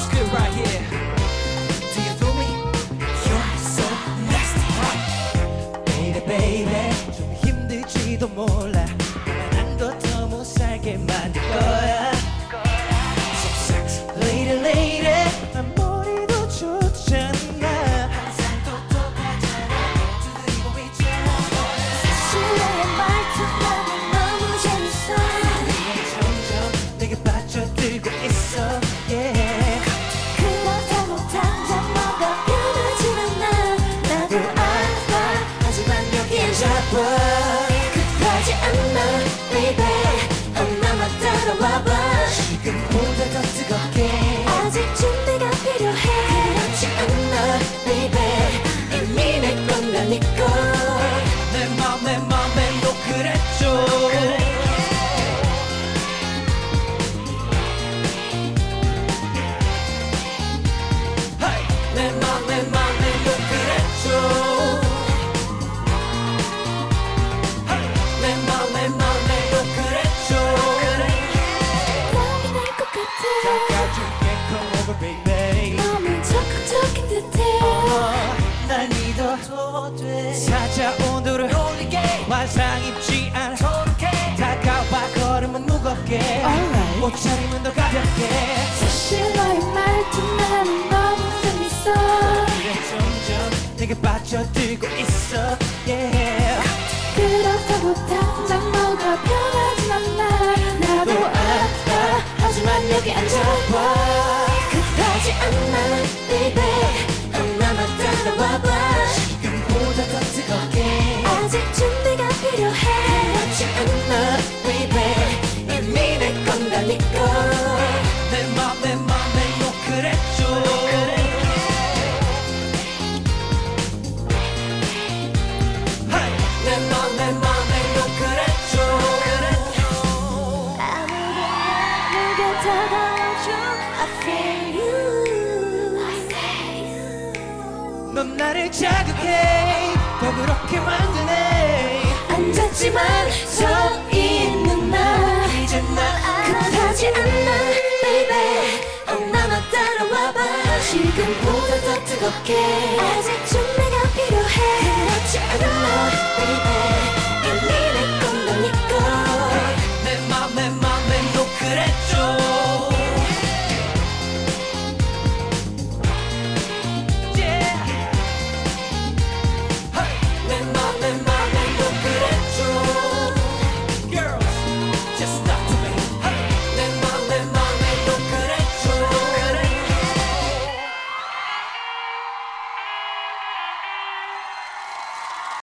feels good right here. Do you feel me? You're so nasty. Baby, baby. 좀 힘들지도 몰라. 난한도더 못 살게 만 따라와봐. 지금보다 더 뜨겁게. 아직 준비가 필요해. 그렇지 않아 baby 돼. 찾아온 너를 올리게. 환상 입지 않아. 다가와 걸음은 무겁게. 옷차림은 더 가볍게. 사실 너의 말투 나는 너무 재밌어. 그래 점점 내게 빠져들고 있어. Yeah. 그렇다고 당장 뭐가 변하진 않아. 나도 알아. 하지만 여기 앉아봐 넌 나를 자극해. 더 그렇게 만드네. 앉았지만 서 있는 나. 이제 난 급하지 않아 baby. 엄마만 따라와봐. 지금보다 더 뜨겁게. 아직